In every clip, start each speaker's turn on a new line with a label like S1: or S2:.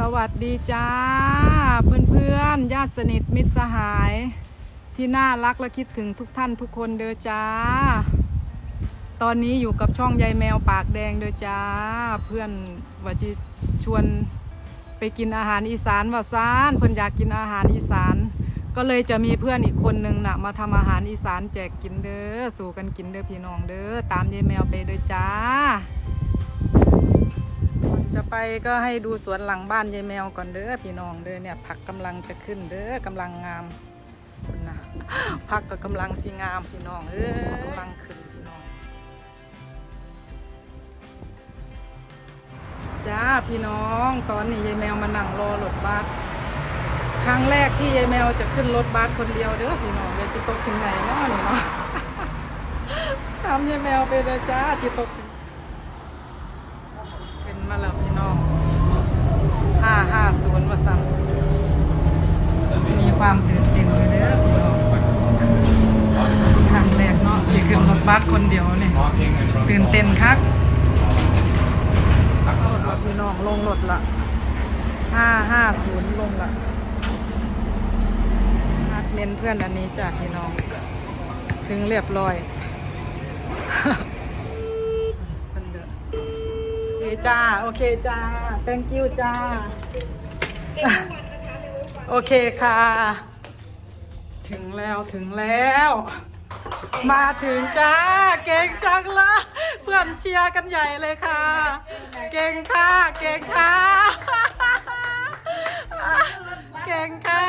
S1: สวัสดีจ้า เพื่อนๆญาติสนิทมิตรสหาย ที่น่ารักและคิดถึงทุกท่านทุกคนเด้อจ้า ตอนนี้อยู่กับช่องยายแมวปากแดงเด้อจ้า เพื่อนว่าจะชวนไปกินอาหารอีสานว่าซานเพื่อนอยากกินอาหารอีสาน ก็เลยจะมีเพื่อนอีกคนนึงน่ะ มาทำอาหารอีสานแจกกินเด้อสู่กันกินเด้อพี่น้องเด้อตามยายแมวไปเด้อจ้า จะไปก็ให้ดูสวนหลังบ้านยายแมวก่อนเด้อพี่น้องเด้อเนี่ยผักกำลังจะขึ้นเด้อกำลังงามคุณนะผักก็กำลังสีงามพี่น้องเอ้ยกำลังขึ้นพี่น้องจ้าพี่น้องตอนนี้ยายแมวมานั่งรอรถบัสครั้งแรกที่ยายแมวจะขึ้นรถบัสคนเดียวเด้อพี่น้องเดี๋ยวจะตกถึงไหนเนาะนี่เนาะตามยายแมวไปเลยจ้าที่ตกถึง มาแล้วพี่น้องห้าห้าศูนย์วัสันมีความตื่นเต้นอยู่เด้อพี่น้องครั้งแรกเนาะที่ขึ้นรถบัสคนเดียวเนี่ยตื่นเต้นคักพี่น้องลงรถละห้าห้าศูนย์ลงละนัดเมนเพื่อนอันนี้จ้ะพี่น้อง ถึงเรียบร้อย จ้า โอเคจ้า thank you จ้า โอเคค่ะ ถึงแล้วถึงแล้ว มาถึงจ้า เก่งจังละเพื่อนเชียร์กันใหญ่เลยค่ะ เก่งค่ะ เก่งค่ะ เก่งค่ะ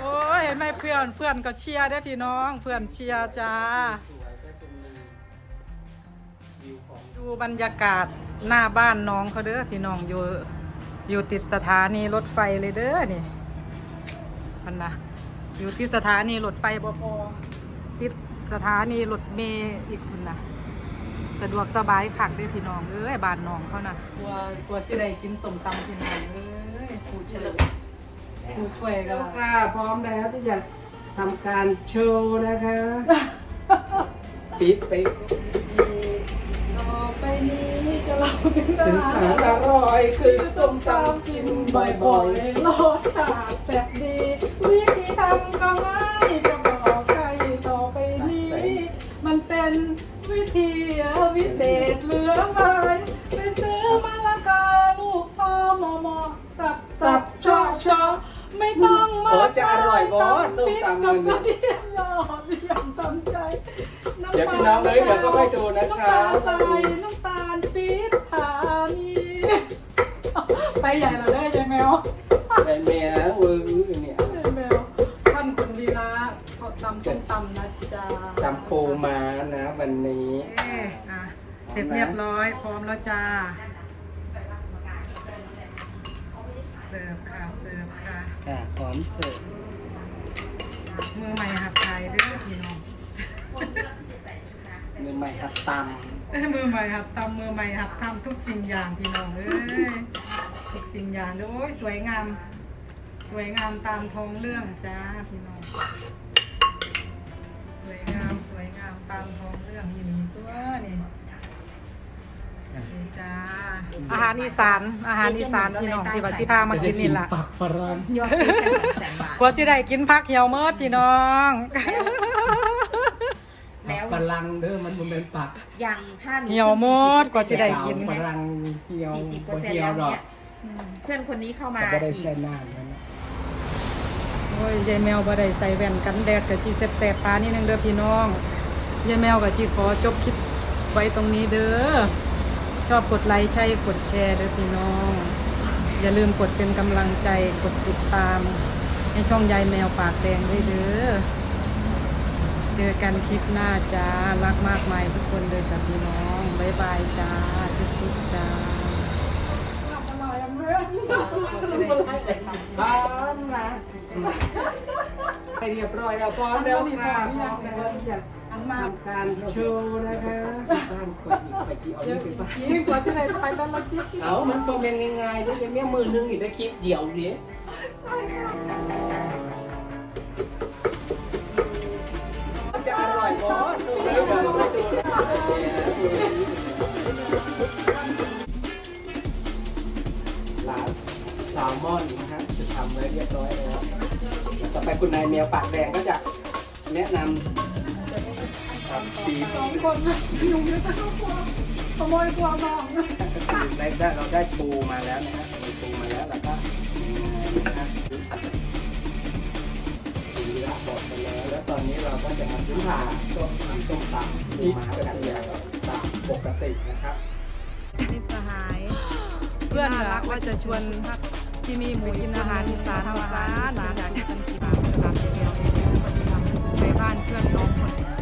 S1: โอ้ยเห็นไหมเพื่อนเพื่อนก็เชียร์ได้อพี่น้อง เพื่อนเชียร์จ้า ดูบรรยากาศหน้าบ้านน้องเขาเด้อพี่น้องอยู่อยู่ติดสถานีรถไฟเลยเด้อนี่มันนะอยู่ที่สถานีรถไฟบพติดสถานีรถเมล์อีกคุณนะสะดวกสบายคักเด้อพี่น้องเอ้ยบ้านน้องเขานะกลัวกลัวสิได้กินสมตำพี่น้องเอ้ยผู้ช่วยผู้ช่วยก็
S2: แล้วค่ะพร้อมแล้วที่จะทำการโชว์นะคะ ปิดไป
S1: ต่อ ไปนี้จะเล่าถึง
S2: ถึง
S1: อา
S2: อา
S1: หา
S2: หารรอร่อย คือส้มตำกินบ่อยๆ
S1: รสชาติแซ่บดี วิธีทำก็ง่ายจะบอกใครต่อไปนี้ มันเป็นวิธีวิเศษเหลือหลายไปซื้อมะละกอลูกพอหมาะเหมาะสับสับ
S2: ชอชอ
S1: ไม่ต้องมา
S2: โอ้จะอร่อยบ่ส้มตำ
S1: กั
S2: มั
S1: บ
S2: น
S1: กระเทียมยอดเยี่ยมตำใจ
S2: เดี๋ยวพี่น้องเอ้ยเดี๋ยวก็ให้ดูนะคะ
S1: น้ำตาลทรายน้ำตาลปี๊บฐานีไปใหญ่เราได้ยายแมว
S2: เป็นเมียเวอร์เนี่ย
S1: ยายแมวท่านคุณวีระเขาตำส้มตำนะจ๊ะ
S2: จำปูมานะวันนี้
S1: เอ๊ะอะเสร็จเรียบร้อยพร้อมแล้วจ้าเสิร์ฟค่ะเสิร์ฟค่ะ
S2: ค่ะพร้อมเสิร์ฟ
S1: มือใหม่หัดไทยเด้อพี่น้อง
S2: มือใหม่หัดต
S1: มือใหม่หัดตำมือใหม่หัดทำทุกสิ่งอย่างพี่น้องเอ้ยทุกสิ่งอย่างเด้อโอ้ยสวยงาม สวยงามตามท้องเรื่องจ้าพี่น้องสวยงามสวยงามตามท้องเรื่องอีนี้ตัวนี่นี่จ้าอาหารอีสานอาหารอีสานพี่น้องที่วัดสิพาำมากินนี่ล่ะ
S2: ปักฝรั่ง
S3: ยอดซื้อแค่สองแสนบาท
S1: กว่าสิได้กินพักเหี่ยวเมิดพี่น้อง
S3: แล้ว
S2: ฝ รั่งเด้อมันบ่เป็นปัก
S3: ยังท่าน
S1: เหี่ยวหมดกว่าสิได้กิน
S2: ฝรั่งเหี่ยว
S3: สี่สิบเปอ
S2: บ่
S3: ร์เซ็นต์
S2: เหี่ยว
S3: แล้ว
S2: ดอ
S3: เนี่
S2: ก
S3: ยเพื่อนคนนี้เข้ามา
S2: แต่ก็ได้
S3: อี
S2: ใช้
S3: ก
S2: นานแล้วนะ
S1: โอ้ยยายแมวบ่ได้ใส่แว่นกันแดดกับจีแสบๆตานี่นึงเด้อพี่น้องยายแมวกับจีขอจบคลิปไว้ตรงนี้เด้อ ชอบกดไลค์ใช่กดแชร์เด้อพี่น้อง อย่าลืมกดเป็นกำลังใจกดติดตาม ให้ช่องยายแมวปากแดงด้วยเด้อ เจอกันคลิปหน้าจ้า รักมากมายทุกคนเลยจ้าพี่น้องบ๊ายบายจ้า ทุกๆจ้า
S2: พร้อมนะไปเรียบร้อยแล้วพร้อมแล้วค่ะพร้อมแล้วทำการโชว์นะคะบ้านคนอีกไปกี่เอา
S1: เดี๋
S2: เรื่
S1: ย
S2: อ
S1: ว
S2: งไป
S1: จ
S2: ปะ
S1: ริงๆกว่าจะได้ไปแต่ละคลิป
S2: เอามันตัวเป็นง่ายๆด้วยจะแม่มือนึงอีกได้คลิปเดียวเดียว
S1: ใช่ค่ะ
S2: จะ อร่อยบอสดูแล้วดูแล้วดูแล้วหลานยบร้อยแล้วต่อไปคุณนายแมวปากแดงก็จะแนะนำครับสี
S1: สองคนนะยุงเยอะมากขโมยความมอง
S2: ได้ได้เราได้ปูมาแล้วนะฮะมีปูมาแล้วแล้วก็นะฮะสีละบอกไปแล้วแล้วตอนนี้ เราก็จะมาซื้อผ่าต้มตำต้มตำที่มาจากเดียวตามปกตินะครับ
S1: มิสหายเพื่อนรักว่าจะชวนที่มีหมูกินอาหารอีสานทำอาหารอีานอยากกินกีบาทจะทำเดียวในบ้านเพื่อนน้องคน